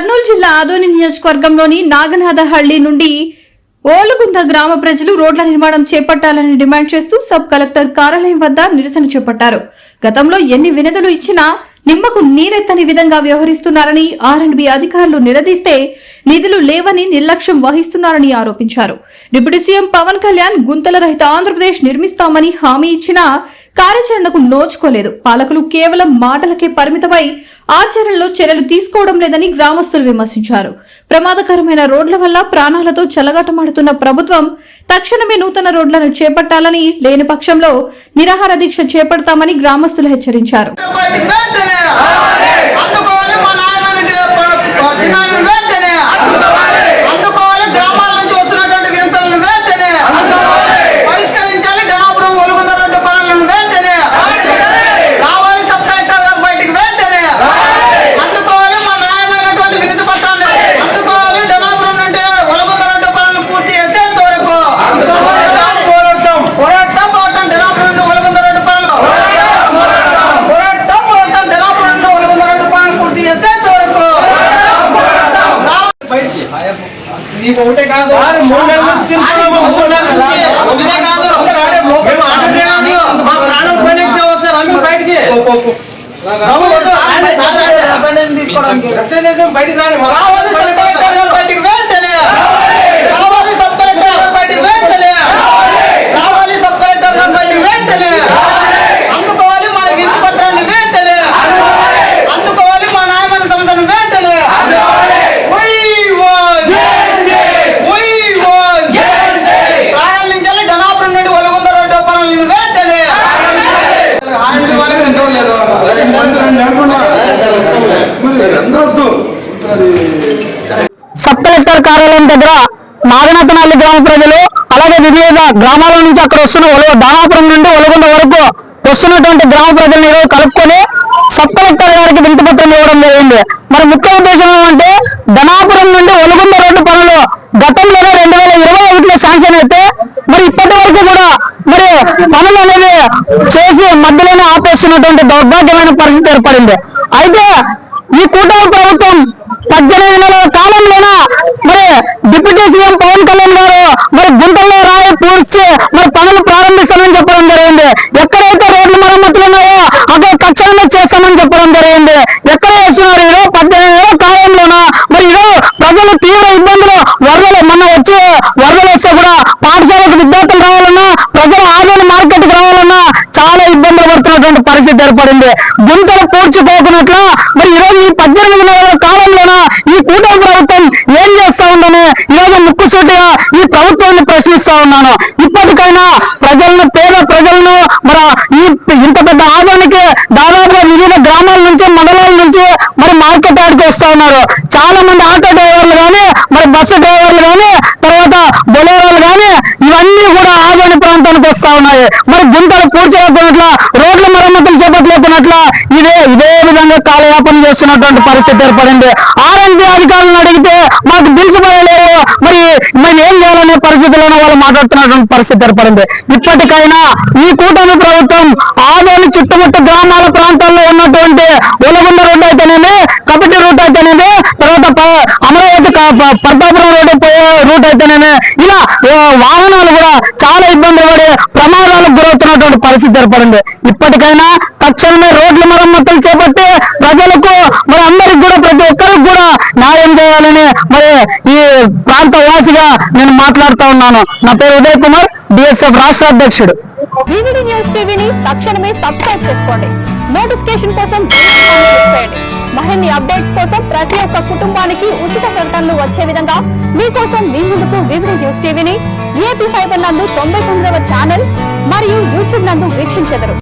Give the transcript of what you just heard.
కర్నూలు జిల్లా ఆదోని నియోజకవర్గంలోని నాగనాథహళ్ళి నుండి ఓలుగుంద గ్రామ ప్రజలు రోడ్ల నిర్మాణం చేపట్టాలని డిమాండ్ చేస్తూ సబ్ కలెక్టర్ కార్యాలయం వద్ద నిరసన చేపట్టారు. గతంలో ఎన్ని వినతులు ఇచ్చినా నిమ్మకు నీరెత్తని విధంగా వ్యవహరిస్తున్నారని ఆర్ అండ్ బి అధికారులు నిలదీస్తే నిధులు లేవని నిర్లక్ష్యం వహిస్తున్నారని ఆరోపించారు. డిప్యూటీ సీఎం పవన్ కళ్యాణ్ గుంతల రహిత ఆంధ్రప్రదేశ్ నిర్మిస్తామని హామీ ఇచ్చినా కార్యాచరణకు నోచుకోలేదు. పాలకులు కేవలం మాటలకే పరిమితమై ఆచరణలో చర్యలు తీసుకోవడం లేదని గ్రామస్తులు విమర్శించారు. ప్రమాదకరమైన రోడ్ల వల్ల ప్రాణాలతో చెలగాటమాడుతున్న ప్రభుత్వం తక్షణమే నూతన రోడ్లను చేపట్టాలని లేని పక్షంలో నిరాహార దీక్ష చేపడతామని గ్రామస్తులు హెచ్చరించారు బయటికి వెంటనే అందుకోవాలి మా నాయకుడి దినాన్ని వెంటనే అందుకోవాలి గ్రామాల నుంచి వస్తున్నటువంటి వినతులను వెంటనే పరిష్కరించాలి డనాపురం ఒలుగుంద రోడ్డు పనులను వెంటనే రావాలి సబ్ కలెక్టర్ గారు బయటికి వెంటనే అందుకోవాలి మా న్యాయమైనటువంటి వినతి పత్రాన్ని అందుకోవాలి డనాపురం నుండి ఒలుగుంద రోడ్డు పనులు పూర్తి చేసేంత వరకు పోరాడతాం పోరాడతాం పోరాడతాం డనాపురం నుండి ఒలుగుంద రోడ్డు పనులు పోరాటం పోరాటం ధనాపురం నుండి ఒలుగుంద రోడ్డు పనులు పూర్తి చేసేంత వరకు బయటికి నీకు ఒకటే కాదు మూడు నెలల నుంచి. మూడు నెలల. ఒకటే కాదు. మేము. మా ప్రాణం వస్తారు అమ్మి బయటికి తీసుకోవడానికి బయటికి రాని కలెక్టర్ దగ్గర నాగనతనల్లి గ్రామ ప్రజలు అలాగే వివిధ గ్రామాల నుంచి అక్కడ వస్తున్న ఒల- దానాపురం నుండి ఒలగొండ వరకు వస్తున్నటువంటి గ్రామ ప్రజలను ఈరోజు కలుపుకొని సబ్ కలెక్టర్ గారికి వింతి పత్రం ఇవ్వడం జరిగింది. మరి ముఖ్య ఉద్దేశం ఏమంటే ధనాపురం నుండి ఒలుగుండ రోడ్డు పనులు గతంలోనే రెండు వేల ఇరవై ఒకటిలో శాంక్షన్ అయితే మరి ఇప్పటి వరకు కూడా మరి పనులు అనేది చేసి మధ్యలోనే ఆపేస్తున్నటువంటి దౌర్భాగ్యమైన పరిస్థితి ఏర్పడింది. అయితే ఈ కూటమి ప్రభుత్వం పద్దెనిమిది నెలల కాలం డిప్యూటీ సీఎం పవన్ కళ్యాణ్ గారు మరి గుంటల్లో రాయి పూడ్చి మరి పనులు ప్రారంభిస్తామని చెప్పడం జరిగింది. ఎక్కడైతే రోడ్లు మరమ్మతులు ఉన్నాయో అక్కడ తక్షణమే చేస్తామని చెప్పడం జరిగింది. ఎక్కడ వేస్తున్నారు ఈరోజు పద్దెనిమిది నెలల కాలంలోన? మరి ఈరోజు ప్రజలు తీవ్ర ఇబ్బందులు వరదలు మొన్న వచ్చి వరదలు వస్తే కూడా పాఠశాలకు విద్యార్థులు రావాలన్నా ప్రజలు ఆదాయం మార్కెట్కి రావాలన్నా చాలా ఇబ్బందులు పడుతున్నటువంటి పరిస్థితి ఏర్పడింది. గుంతలు పూడ్చిపోకున్నట్లు మరి ఈరోజు ఈ పద్దెనిమిది నెలల కాలంలోన ఈ కూటమి ప్రభుత్వం ఏం చేస్తా ఉందని ఈరోజు ముక్కుసూటిగా ఈ ప్రభుత్వాన్ని ప్రశ్నిస్తా ఉన్నాను. ఇప్పటికైనా ప్రజలను పేద ప్రజలను మరి ఈ ఇంత పెద్ద ఆదానికి దాదాపుగా వివిధ గ్రామాల నుంచి మండలాల నుంచి మరి మార్కెట్ ఆడికి వస్తా ఉన్నారు. చాలా మంది ఆటో డ్రైవర్లు కానీ మరి బస్సు డ్రైవర్లు కానీ తర్వాత బొలేరోలు కానీ ఇవన్నీ కూడా ఆదోని ప్రాంతానికి వస్తా ఉన్నాయి. మరి గుంటలు పూడ్చలేకున్నట్ల రోడ్ల మరమ్మతులు చేపట్టలేకున్నట్ల ఇదే ఇదే విధంగా కాలయాపన చేస్తున్నటువంటి పరిస్థితి ఏర్పడింది. ఆర్ఎన్బి అధికారులను అడిగితే మాకు పిలిచిపోయలేరు మరి మేము ఏం చేయాలనే పరిస్థితిలోనే వాళ్ళు మాట్లాడుతున్నటువంటి పరిస్థితి ఏర్పడింది. ఇప్పటికైనా ఈ కూటమి ప్రభుత్వం ఆదోని చుట్టుముట్టు గ్రామాల ప్రాంతాల్లో ఉన్నటువంటి ఒలగుంద రోడ్డు అయితేనేమి కపిటి రూట్ అయితేనేమి తర్వాత అమరావతి ప్రతాపురం రోడ్డు పోయే రూట్ అయితేనేమి ఇలా వాహనాలు కూడా చాలా ఇబ్బంది పడి ప్రమాదాలకు గురవుతున్నటువంటి పరిస్థితి ఏర్పడింది. ఇప్పటికైనా తక్షణమే రోడ్ల మరమ్మతులు చేపట్టి ప్రజలకు మరి అందరికి కూడా ప్రతి ఒక్కరికి కూడా న్యాయం చేయాలని మరి ఈ ప్రాంత వాసిగా నేను మాట్లాడుతా ఉన్నాను. నా పేరు ఉదయ్ కుమార్ డిఎస్ఎఫ్ రాష్ట్ర అధ్యక్షుడు. న్యూస్ టీవీని తక్షణమే సబ్స్క్రైబ్ చేసుకోండి. నోటిఫికేషన్ కోసం బెల్ అప్డేట్స్ కోసం ప్రతి ఒక్క కుటుంబానికి ఉచిత ప్రకటనలు వచ్చే విధంగా మీకోసం మీ ముందుకు వివిడి న్యూస్ టీవీని ఏపీ ఫైబర్ నందు తొంభై తొమ్మిదవ ఛానల్ మరియు యూట్యూబ్ నందు వీక్షించెదరు.